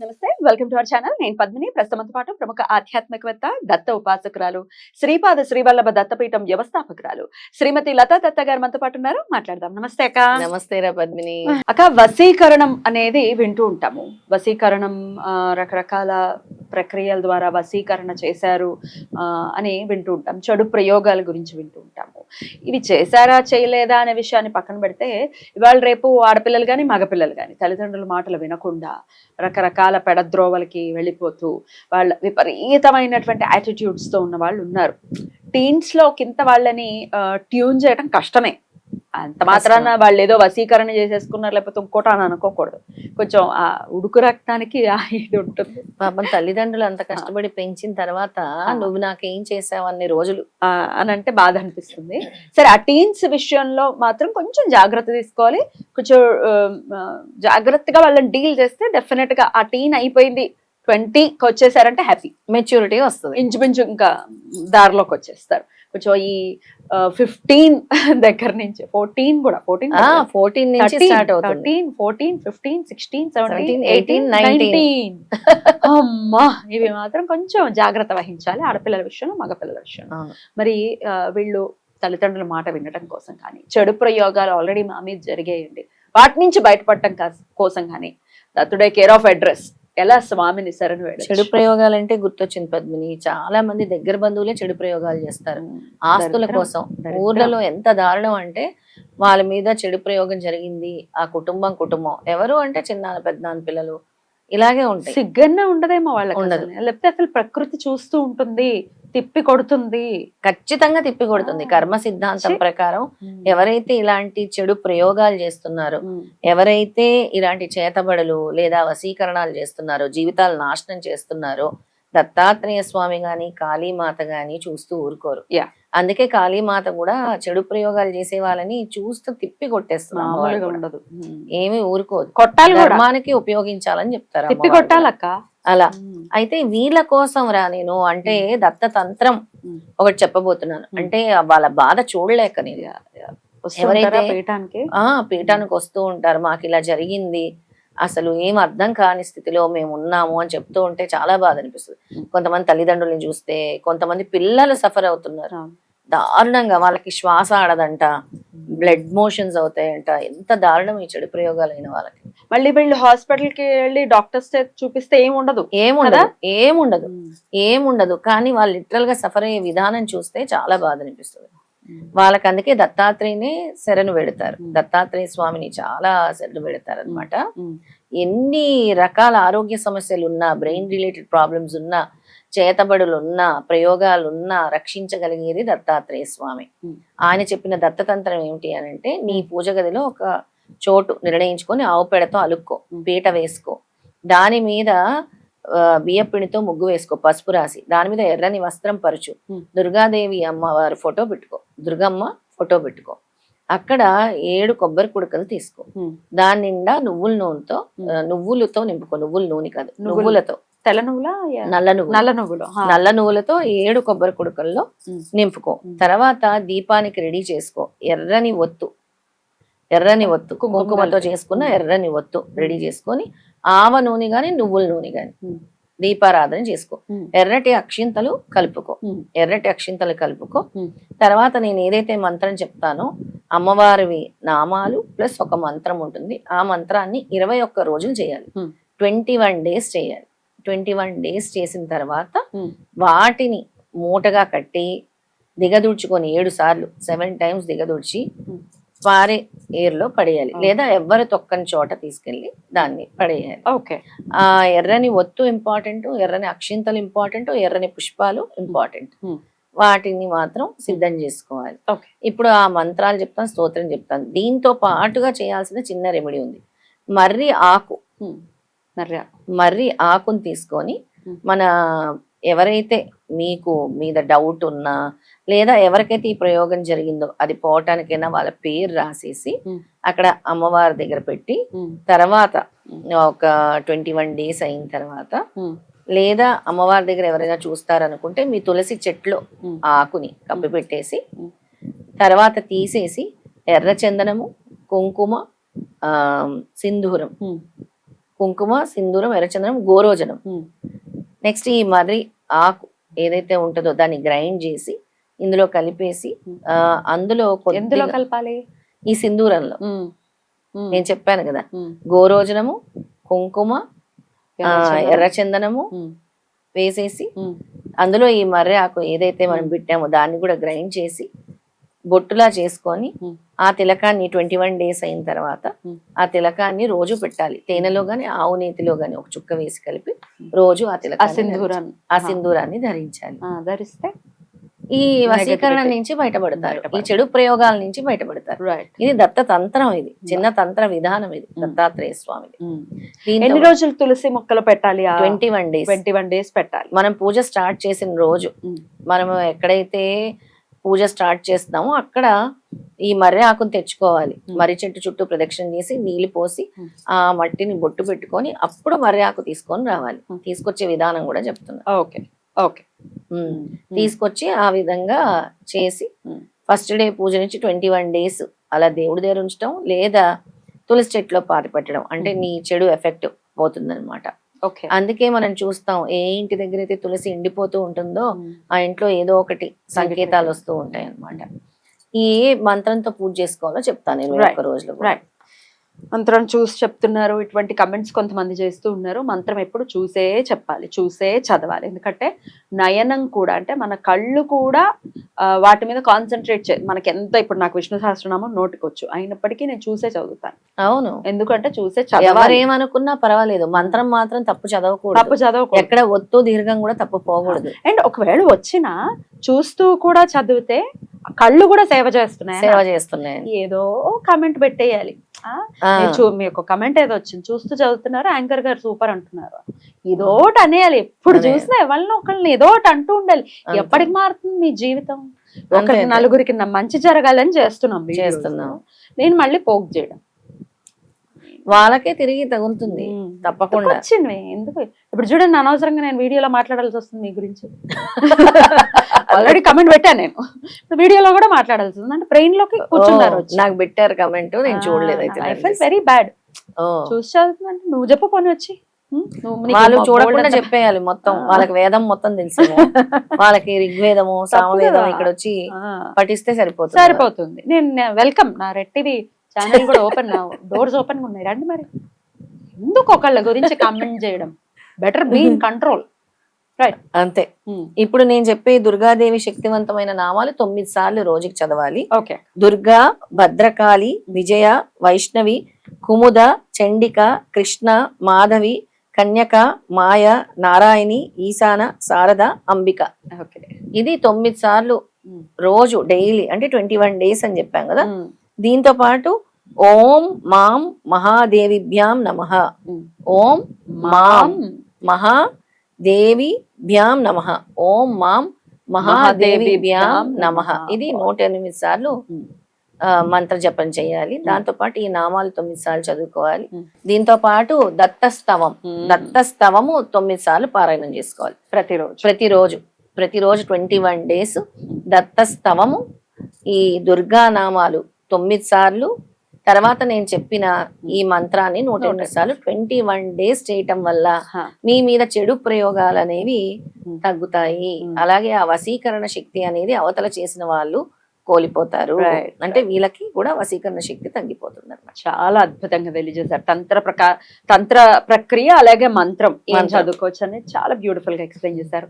నమస్తే welcome to our channel. నేను పద్మిని. ప్రస్తుతంతో పాటు ప్రముఖ ఆధ్యాత్మికవేత్త దత్త ఉపాసకురాలు శ్రీపాద శ్రీవల్లభ దత్తపీఠం వ్యవస్థాపకురాలు శ్రీమతి లతా దత్త గారు మనతో పాటు ఉన్నారు. మాట్లాడదాం. నమస్తే అక్క. నమస్తే రా పద్మిని. అక్క వశీకరణం అనేది వింటూ ఉంటాము. వశీకరణం ఆ, రకరకాల ప్రక్రియల ద్వారా వశీకరణ చేశారు ఆ, అని వింటూ ఉంటాం. చెడు ప్రయోగాల గురించి వింటూ ఉంటాము ఇవి చేశారా చేయలేదా అనే విషయాన్ని పక్కన పెడితే ఇవాళ రేపు ఆడపిల్లలు కానీ మగపిల్లలు కానీ తల్లిదండ్రుల మాటలు వినకుండా రకరకాల పెడద్రోవలకి వెళ్ళిపోతూ వాళ్ళ విపరీతమైనటువంటి యాటిట్యూడ్స్తో తో ఉన్న వాళ్ళు ఉన్నారు. టీన్స్లో కింద వాళ్ళని ట్యూన్ చేయడం కష్టమే. అంత మాత్రాన వాళ్ళు ఏదో వశీకరణ చేసేసుకున్నారు లేకపోతే ఇంకోటి అని అనుకోకూడదు. కొంచెం ఆ ఉడుకు రక్తానికి ఇది ఉంటుంది. పాపం తల్లిదండ్రులు అంత కష్టపడి పెంచిన తర్వాత నువ్వు నాకేం చేసావు అన్ని రోజులు? అని అంటే బాధ అనిపిస్తుంది. సరే ఆ టీన్స్ విషయంలో మాత్రం కొంచెం జాగ్రత్త తీసుకోవాలి. కొంచెం జాగ్రత్తగా వాళ్ళని డీల్ చేస్తే డెఫినెట్గా ఆ టీన్ అయిపోయింది. ట్వంటీకి వచ్చేసారంటే హ్యాపీ మెచ్యూరిటీ వస్తుంది. ఇంచుమించు ఇంకా దారిలోకి వచ్చేస్తారు. కొంచెం ఈ ఫిఫ్టీన్ దగ్గర నుంచి ఫోర్టీన్ కూడా ఫోర్టీన్ ఫోర్టీన్ నుంచి స్టార్ట్ అవుతుంది. Thirteen fourteen fifteen sixteen 17, seventeen 18, eighteen 19. Nineteen అమ్మా ఇవి మాత్రం కొంచెం జాగ్రత్త వహించాలి ఆడపిల్లల విషయంలో మగపిల్లల విషయంలో. మరి వీళ్ళు తల్లిదండ్రుల మాట వినడం కోసం కానీ చెడు ప్రయోగాలు ఆల్రెడీ మా మీద జరిగాయండి. వాటి నుంచి బయటపడటం కాస్- కానీ టుడే కేర్ ఆఫ్ అడ్రస్ ఎలా స్వామిని శరణు చెడు వేడొచ్చు? ప్రయోగాలంటే గుర్తొచ్చింది పద్మిని. చాలా మంది దగ్గర బంధువులే చెడు ప్రయోగాలు చేస్తారు. ఆస్తుల కోసం. ఊర్లలో ఎంత దారుణం అంటే వాళ్ళ మీద చెడు ప్రయోగం జరిగింది. ఆ కుటుంబం కుటుంబం. ఎవరు అంటే చిన్న పెద్ద పిల్లలు. ఇలాగే ఉంటాయి. సిగ్గన్నా ఉండదేమో వాళ్ళకి ఉండదు. లేకపోతే అసలు ప్రకృతి చూస్తూ ఉంటుంది. తిప్పి కొడుతుంది ఖచ్చితంగా తిప్పి కొడుతుంది. కర్మ సిద్ధాంతం. ప్రకారం ఎవరైతే ఇలాంటి చెడు ప్రయోగాలు చేస్తున్నారో. ఎవరైతే ఇలాంటి చేతబడులు లేదా వశీకరణాలు చేస్తున్నారో జీవితాలు నాశనం చేస్తున్నారో దత్తాత్రేయ స్వామి గాని కాళీమాత గాని చూస్తూ ఊరుకోరు. అందుకే కాళీమాత కూడా చెడు ప్రయోగాలు చేసే వాళ్ళని చూస్తూ తిప్పి కొట్టేస్తున్నారు. ఏమీ ఊరుకోదు కొట్టాలి ధర్మానికి ఉపయోగించాలని చెప్తారు తిప్పి. కొట్టాలక్క అలా. అయితే వీళ్ళ కోసం రా నేను అంటే దత్తతంత్రం. ఒకటి చెప్పబోతున్నాను. అంటే వాళ్ళ బాధ చూడలేక నేను ఎవరైతే- పీఠానికి ఆ పీఠానికి వస్తూ ఉంటారు మాకు ఇలా జరిగింది అసలు ఏం అర్థం కాని స్థితిలో మేము ఉన్నాము అని చెప్తూ ఉంటే చాలా బాధ అనిపిస్తుంది. కొంతమంది తల్లిదండ్రులని చూస్తే కొంతమంది పిల్లలు సఫర్ అవుతున్నారు. దారుణంగా వాళ్ళకి శ్వాస ఆడదంట బ్లడ్ మోషన్స్ అవుతాయంట. ఎంత దారుణం ఈ చెడు ప్రయోగాలైన వాళ్ళకి. మళ్ళీ వీళ్ళు హాస్పిటల్కి వెళ్ళి డాక్టర్స్ చూపిస్తే ఏముండదు. ఏముండదు. ఉమ్. ఏముండదు. కానీ వాళ్ళు లిటరల్గా సఫర్ అయ్యే విధానం చూస్తే చాలా బాధ అనిపిస్తుంది. వాళ్ళకి అందుకే దత్తాత్రేయని శరణు పెడతారు. దత్తాత్రేయ స్వామిని చాలా శరణు పెడతారు అనమాట. ఎన్ని రకాల ఆరోగ్య సమస్యలు ఉన్నా బ్రెయిన్ రిలేటెడ్ ప్రాబ్లమ్స్ ఉన్నా చేతబడులు ఉన్నా ప్రయోగాలు ఉన్నా రక్షించగలిగేది దత్తాత్రేయ స్వామి. ఆయన చెప్పిన దత్తతంత్రం ఏమిటి అని అంటే నీ పూజ గదిలో ఒక చోటు నిర్ణయించుకొని ఆవు పేడతో అలుక్కో. పీట వేసుకో దాని మీద బియ్యపిండితో ముగ్గు వేసుకో పసుపు రాసి దాని మీద ఎర్రని వస్త్రం పరుచు. దుర్గాదేవి అమ్మవారి ఫోటో పెట్టుకో దుర్గమ్మ ఫోటో పెట్టుకో అక్కడ ఏడు కొబ్బరి కుడకలు తీసుకో. దాని నిండా నువ్వుల నూనెతో నువ్వులతో నింపుకో నువ్వుల నూనె కాదు నువ్వులు. నువ్వులతో తెల్ల నువ్వులా. నల్ల నువ్వులు నల్ల నువ్వులు. నల్ల నువ్వులతో ఏడు కొబ్బరి కుడకల్లో. నింపుకో. తర్వాత దీపానికి రెడీ చేసుకో ఎర్రని ఒత్తు ఎర్రని ఒత్తు కుంకుమ కుంకుమతో. చేసుకున్న. ఎర్రని ఒత్తు రెడీ చేసుకొని ఆవ నూనె గాని నువ్వుల నూనె గాని. దీపారాధన చేసుకో. ఎర్రటి అక్షింతలు కలుపుకో. ఎర్రటి అక్షింతలు కలుపుకో. తర్వాత నేను ఏదైతే మంత్రం చెప్తానో అమ్మవారివి నామాలు ప్లస్ ఒక మంత్రం ఉంటుంది ఆ మంత్రాన్ని ఇరవై ఒక్క రోజులు చేయాలి. ట్వంటీ వన్ డేస్ చేయాలి ట్వంటీ వన్ డేస్ చేసిన తర్వాత. వాటిని మూటగా కట్టి దిగదూడ్చుకొని ఏడు సార్లు సెవెన్ టైమ్స్ దిగదూడ్చి. పారే ఏరులో పడేయాలి. లేదా ఎవ్వరు తొక్కని చోట తీసుకెళ్ళి దాన్ని పడేయాలి. ఓకే. ఆ ఎర్రని ఒత్తు ఇంపార్టెంట్ ఎర్రని అక్షింతలు ఇంపార్టెంట్ ఎర్రని పుష్పాలు ఇంపార్టెంట్. వాటిని మాత్రం సిద్ధం చేసుకోవాలి. ఇప్పుడు ఆ మంత్రాలు చెప్తాను స్తోత్రం చెప్తాను. దీంతో పాటుగా చేయాల్సిన చిన్న రెమెడీ ఉంది. మర్రి ఆకు. మర్రి ఆకు. మర్రి ఆకుని తీసుకొని. మన ఎవరైతే మీకు మీద డౌట్ ఉన్నా లేదా ఎవరికైతే ఈ ప్రయోగం జరిగిందో అది పోవటానికైనా వాళ్ళ పేరు రాసేసి. అక్కడ అమ్మవారి దగ్గర పెట్టి తర్వాత ఒక ట్వంటీ వన్ డేస్ అయిన తర్వాత లేదా అమ్మవారి దగ్గర ఎవరైనా చూస్తారనుకుంటే మీ తులసి చెట్లు. ఆకుని కప్పి పెట్టేసి. తర్వాత తీసేసి ఎర్ర చందనము కుంకుమ సింధూరం కుంకుమ సింధూరం ఎర్రచందనం గోరోజనం. నెక్స్ట్ ఈ మర్రి ఆకు ఏదైతే ఉంటుందో దాన్ని గ్రైండ్ చేసి ఇందులో కలిపేసి అందులో ఎందులో కలపాలి? ఈ సింధూరంలో. నేను చెప్పాను కదా. గోరోజనము కుంకుమ. ఎర్రచందనము వేసేసి అందులో ఈ మర్రి ఆకు ఏదైతే మనం పెట్టామో దాన్ని కూడా గ్రైండ్ చేసి బొట్టులా చేసుకొని. ఆ తిలకాన్ని ట్వంటీ వన్ డేస్ అయిన తర్వాత. ఆ తిలకాన్ని రోజు పెట్టాలి. తేనెలో గాని ఆవు నేతిలో గాని ఒక చుక్క వేసి కలిపి రోజు ఆ సింధూరాన్ని. ధరించాలి. ఆ సింధూరాన్ని ధరించాలి. ధరిస్తే ఈ వశీకరణ. నుంచి బయటపడతారు. ఈ. చెడు ప్రయోగాల నుంచి బయటపడతారు. ఇది దత్త తంత్రం ఇది. చిన్న తంత్ర విధానం ఇది. దత్తాత్రేయ స్వామిది. ఎన్ని రోజులు తులసి మొక్కలు పెట్టాలి? Twenty one days twenty one days పెట్టాలి. మనం పూజ స్టార్ట్ చేసిన రోజు ఉమ్. మనం ఎక్కడైతే పూజ స్టార్ట్ చేస్తున్నామో. అక్కడ ఈ మర్రి ఆకును తెచ్చుకోవాలి. మర్రి చెట్టు చుట్టూ ప్రదక్షిణ చేసి నీళ్ళు పోసి. ఆ మట్టిని బొట్టు పెట్టుకొని అప్పుడు మర్రి ఆకు తీసుకొని రావాలి. తీసుకొచ్చే విధానం కూడా చెప్తున్నా. ఓకే. ఓకే. తీసుకొచ్చి ఆ విధంగా చేసి. ఫస్ట్ డే పూజ నుంచి ట్వంటీ వన్ డేస్ అలా దేవుడి దగ్గర ఉంచడం లేదా తులసి చెట్టులో పాతి పెట్టడం. అంటే నీ చెడు ఎఫెక్ట్ పోతుందన్నమాట. అందుకే మనం చూస్తాం ఏ ఇంటి దగ్గర అయితే తులసి ఎండిపోతూ ఉంటుందో ఆ ఇంట్లో ఏదో ఒకటి సంకేతాలు వస్తూ ఉంటాయి అన్నమాట ఈ ఏ మంత్రంతో పూజ చేసుకోవాలో చెప్తాను నేను Right. ఒక రోజులో రైట్ మంత్రం చూసి చెప్తున్నారు. ఇటువంటి కమెంట్స్ కొంతమంది చేస్తూ ఉన్నారు. మంత్రం ఎప్పుడు చూసే చెప్పాలి. చూసే చదవాలి. ఎందుకంటే నయనం కూడా అంటే మన కళ్ళు కూడా వాటి మీద కాన్సన్ట్రేట్ చే మనకి ఎంత ఇప్పుడు నాకు విష్ణు సహస్రనామం నోటికొచ్చు. అయినప్పటికీ నేను చూసే చదువుతాను. అవును. ఎందుకంటే చూసే చదవాలి. ఎవరేమనుకున్నా పర్వాలేదు. మంత్రం మాత్రం తప్పు చదవకూడదు. తప్పు చదవకూడదు. ఎక్కడ ఒత్తు దీర్ఘం కూడా తప్పు పోకూడదు. అండ్ ఒకవేళ వచ్చినా చూస్తూ కూడా చదివితే కళ్ళు కూడా సేవ చేస్తున్నాయి సేవ చేస్తున్నాయని ఏదో కామెంట్ పెట్టేయాలి చూ మీకు కమెంట్ ఏదో వచ్చింది చూస్తూ చదువుతున్నారు యాంకర్ గారు సూపర్ అంటున్నారు ఏదోటి అనేయాలి ఎప్పుడు. చూసినా ఎవరిని ఒకళ్ళని ఏదోటి అంటూ ఉండాలి. ఎప్పటికి మారుతుంది మీ జీవితం ఒకరికి. నలుగురికి మంచి జరగాలని చేస్తున్నాం. చేస్తున్నాం. నేను మళ్ళీ పోక్ చేయడం వాళ్ళకే తిరిగి తగులుతుంది. తప్పకుండా. వచ్చింది ఎందుకు? ఇప్పుడు చూడండి అనవసరంగా నేను వీడియోలో మాట్లాడాల్సి వస్తుంది మీ గురించి. ఆల్రెడీ కమెంట్ పెట్టాను నేను. ఇప్పుడు వీడియోలో కూడా మాట్లాడాల్సి వస్తుంది. అంటే బ్రెయిన్లోకి కూర్చున్నారు నాకు పెట్టారు కమెంట్ నేను చూడలేదు అయితే ఐ ఫెల్. వెరీ బ్యాడ్ చూసి చదువుతుందంటే నువ్వు చెప్పు పోనీ వచ్చి. వాళ్ళు చూడకుండా చెప్పేయాలి మొత్తం. వాళ్ళకి వేదం మొత్తం తెలిసి వాళ్ళకి ఋగ్వేదము సామవేదం. ఇక్కడ వచ్చి పఠిస్తే సరిపోతుంది? సరిపోతుంది. నేను వెల్కమ్ నా రెట్టివి ఛానల్ కూడా ఓపెన్ డోర్స్ ఓపెన్ ఉన్నాయి. రండి మరి. ఎందుకు ఒకళ్ళ గురించి కామెంట్ చేయడం? Better be in control right అంతే. ఇప్పుడు నేను చెప్పే దుర్గాదేవి శక్తివంతమైన నామాలు తొమ్మిది సార్లు రోజుకి చదవాలి. ఓకే దుర్గా భద్రకాళి విజయ వైష్ణవి కుముద చండిక కృష్ణ మాధవి కన్యక మాయ నారాయణి ఈశాన శారద అంబిక. ఓకే ఇది తొమ్మిది సార్లు రోజు డైలీ అంటే ట్వంటీ వన్ డేస్ అని చెప్పాం కదా. Hmm. దీంతో పాటు ఓం మాం మహాదేవిభ్యాం నమ. ఓం మాం మహాదేవిభ్యాం నమ. ఓం మాం మహాదేవిభ్యాం నమ. ఇది నూట ఎనిమిది సార్లు మంత్ర జపం చేయాలి. దాంతో పాటు ఈ నామాలు తొమ్మిది సార్లు చదువుకోవాలి. దీంతో పాటు దత్తస్తవం. దత్తస్తవము తొమ్మిది సార్లు పారాయణం చేసుకోవాలి. ప్రతిరోజు. ప్రతిరోజు. ప్రతిరోజు ట్వంటీ వన్ డేస్ దత్తస్తవము ఈ దుర్గా నామాలు తొమ్మిది సార్లు తర్వాత నేను చెప్పిన ఈ మంత్రాన్ని నూట ఎనిమిది సార్లు ట్వంటీ వన్ డేస్ చేయటం వల్ల. మీ మీద చెడు ప్రయోగాలు అనేవి. తగ్గుతాయి. అలాగే ఆ వశీకరణ శక్తి అనేది అవతల చేసిన వాళ్ళు కోల్పోతారు అంటే వీళ్ళకి కూడా వశీకరణ శక్తి తగ్గిపోతుంది అనమాట చాలా అద్భుతంగా తెలియజేశారు తంత్ర ప్రకా తంత్ర ప్రక్రియ అలాగే మంత్రం ఏం. చదువుకోవచ్చు అనేది చాలా బ్యూటిఫుల్గా ఎక్స్ప్లెయిన్ చేశారు